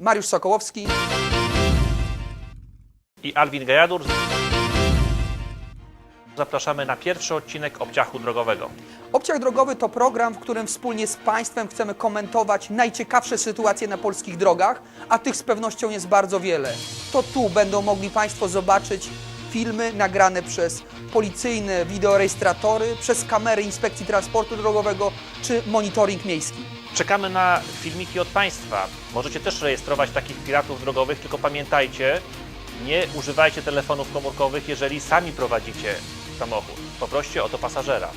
Mariusz Sokołowski. i Alwin Gajadur. Zapraszamy na pierwszy odcinek Obciachu Drogowego. Obciach Drogowy to program, w którym wspólnie z Państwem chcemy komentować najciekawsze sytuacje na polskich drogach, a tych z pewnością jest bardzo wiele. To tu będą mogli Państwo zobaczyć filmy nagrane przez policyjne wideorejestratory, przez kamery Inspekcji Transportu Drogowego czy monitoring miejski. Czekamy na filmiki od Państwa. Możecie też rejestrować takich piratów drogowych, tylko pamiętajcie, nie używajcie telefonów komórkowych, jeżeli sami prowadzicie samochód. Poproście o to pasażera.